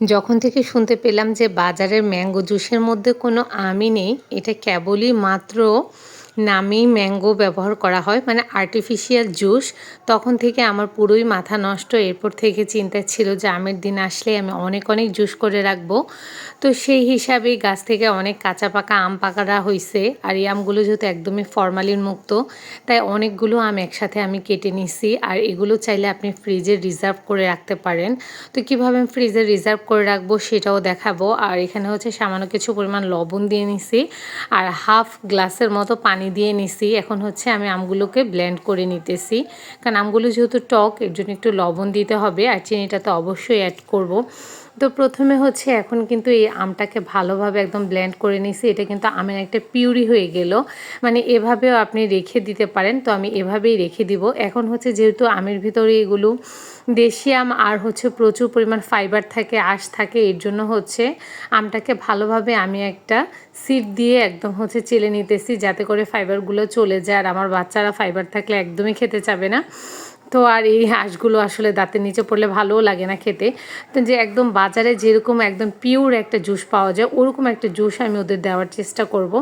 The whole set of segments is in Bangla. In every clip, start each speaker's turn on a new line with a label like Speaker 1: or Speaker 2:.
Speaker 1: যখন থেকে শুনতে পেলাম যে বাজারের ম্যাঙ্গো জুসের মধ্যে কোনো আমই নেই, এটা কেবলই মাত্র নামেই ম্যাঙ্গো ব্যবহার করা হয় মানে আর্টিফিশিয়াল জুস তখন থেকে আমার পুরোই মাথা নষ্ট। এরপর থেকে চিন্তা ছিল যে আমের দিন আসলে আমি অনেক অনেক জুস করে রাখব। তো সেই হিসাবেই গাছ থেকে অনেক কাঁচা পাকা আম পাকারা হয়েছে আর এই আমগুলো যেহেতু একদমই ফরমালিন মুক্ত, তাই অনেকগুলো আম একসাথে আমি কেটে নিছি। আর এগুলো চাইলে আপনি ফ্রিজে রিজার্ভ করে রাখতে পারেন। তো কীভাবে আমি ফ্রিজে রিজার্ভ করে রাখব সেটাও দেখাবো। আর এখানে হচ্ছে সামান্য কিছু পরিমাণ লবণ দিয়ে নিছি। আর হাফ গ্লাসের মতো পানি দিয়ে নিছি। এখন হচ্ছে আমি আমগুলোকে ব্লেন্ড করে নিতেছি। কারণ আমগুলো যেহেতু টক, এর জন্য একটু লবণ দিতে হবে আর চিনিটা তো অবশ্যই অ্যাড করব। তো প্রথমে হচ্ছে এখন কিন্তু এই আমটাকে ভালোভাবে একদম ব্লেন্ড করে নিছি। এটা কিন্তু আমের একটা পিউরি হয়ে গেল। মানে এভাবেও আপনি রেখে দিতে পারেন। তো আমি এভাবেই রেখে দিব। এখন হচ্ছে যেহেতু আমের ভিতরে এগুলো দেশি আম আর হচ্ছে প্রচুর পরিমাণ ফাইবার থাকে, আশ থাকে, এর জন্য হচ্ছে আমটাকে ভালোভাবে আমি একটা সিট দিয়ে একদম হচ্ছে চেলে নিতেছি। যাতে করে ফাইবারগুলো চলে যায় আর আমার বাচ্চারা ফাইবার থাকলে একদমই খেতে চাবে না। তো আর এই হাঁসগুলো আসলে দাঁতের নিচে পড়লে ভালোও লাগে না খেতে। তো যে একদম বাজারে যেরকম একদম পিওর একটা জুস পাওয়া যায়, ওরকম একটা জুস আমি ওদের দেওয়ার চেষ্টা করব।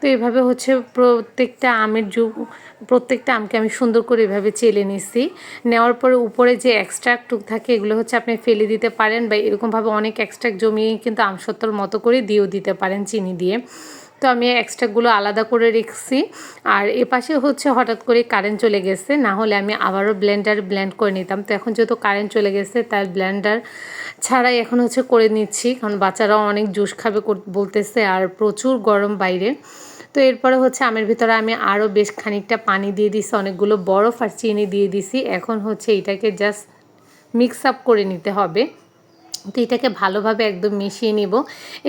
Speaker 1: তো এভাবে হচ্ছে প্রত্যেকটা আমের জু, প্রত্যেকটা আমকে আমি সুন্দর করে এভাবে চেলে নিছি। নেওয়ার পরে উপরে যে এক্সট্রাক্টুক থাকে, এগুলো হচ্ছে আপনি ফেলে দিতে পারেন বা এরকমভাবে অনেক এক্সট্রাক্ট জমিয়ে কিন্তু আমসত্তর মতো করে দিয়েও দিতে পারেন চিনি দিয়ে। তো আমি এক্সট্রাগুলো আলাদা করে রেখেছি। আর এ পাশে হচ্ছে হঠাৎ করে কারেন্ট চলে গেছে, না হলে আমি আবারও ব্লেন্ডার ব্লেন্ড করে নিতাম। তো এখন যেহেতু কারেন্ট চলে গেছে তার ব্লেন্ডার ছাড়াই এখন হচ্ছে করে নিচ্ছি। কারণ বাচ্চারাও অনেক জুস খাবে বলতেছে, আর প্রচুর গরম বাইরে। তো এরপরে হচ্ছে আমের ভিতরে আমি আরও বেশ খানিকটা পানি দিয়ে দিছি অনেকগুলো বরফ আর চিনি দিয়ে দিছি এখন হচ্ছে এটাকে জাস্ট মিক্স আপ করে নিতে হবে। তো এটাকে ভালোভাবে একদম মিশিয়ে নিব।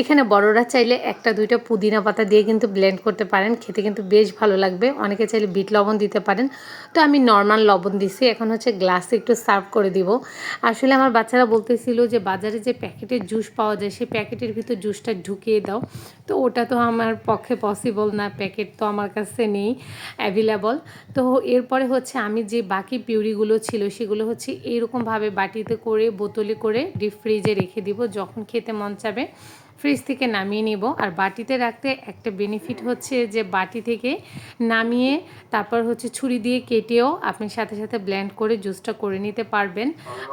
Speaker 1: এখানে বড়রা চাইলে একটা, দুইটা পুদিনা পাতা দিয়ে কিন্তু ব্লেন্ড করতে পারেন। খেতে কিন্তু বেশ ভালো লাগবে। অনেকে চাইলে বিট লবণ দিতে পারেন। তো আমি নর্মাল লবণ দিছি। এখন হচ্ছে গ্লাসে একটু সার্ভ করে দিব। আসলে আমার বাচ্চারা বলতেছিল যে, বাজারে যে প্যাকেটের জুস পাওয়া যায়, সেই প্যাকেটের ভিতর জুসটা ঢুকিয়ে দাও। তো ওটা তো আমার পক্ষে পসিবল না। প্যাকেট তো আমার কাছে নেই অ্যাভেলেবল তো এরপরে হচ্ছে আমি যে বাকি পিউরিগুলো ছিল, সেগুলো হচ্ছে এইরকমভাবে বাটিতে করে, বোতলে করে ডিপ ফ্রিজ ফ্রিজে রেখে দিব, যখন খেতে মন চাবে। ফ্রিজ থেকে নামিয়ে নিব। আর বাটিতে রাখতে একটা বেনিফিট হচ্ছে যে বাটি থেকে নামিয়ে তারপর হচ্ছে ছুরি দিয়ে কেটেও আপনি সাথে সাথে ব্লেন্ড করে জুসটা করে নিতে পারবেন।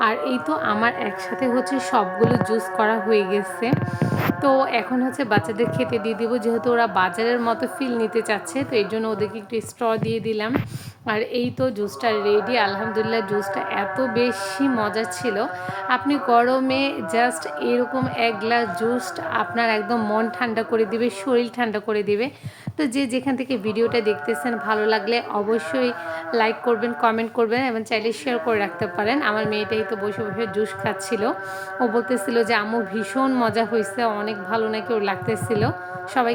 Speaker 1: আর এই তো আমার একসাথে হচ্ছে সবগুলো জুস করা হয়ে গেছে। তো এখন হচ্ছে বাচ্চাদের খেতে দিয়ে দিব, যেহেতু ওরা বাজারের মতো ফিল নিতে চাচ্ছে, তো এই জন্য ওদেরকে একটু স্ট্র দিয়ে দিলাম। আর এই তো জুসটা রেডি আলহামদুলিল্লাহ জুসটা এত বেশি মজা ছিল। আপনি গরমে জাস্ট এরকম এক গ্লাস জুস আপনার একদম মন ঠান্ডা করে দিবে, শরীর ঠান্ডা করে দিবে। তো যে যেখান থেকে ভিডিওটা দেখতেছেন, ভালো লাগলে অবশ্যই লাইক করবেন কমেন্ট করবেন এবং চাইলে শেয়ার করে রাখতে পারেন। আমার মেয়েটাই তো বসে বসে জুস খাচ্ছিল। ও বলতেছিল যে আমু ভীষণ মজা হয়েছে, অনেক ভালো নাকি ওর লাগতেছিল। সবাই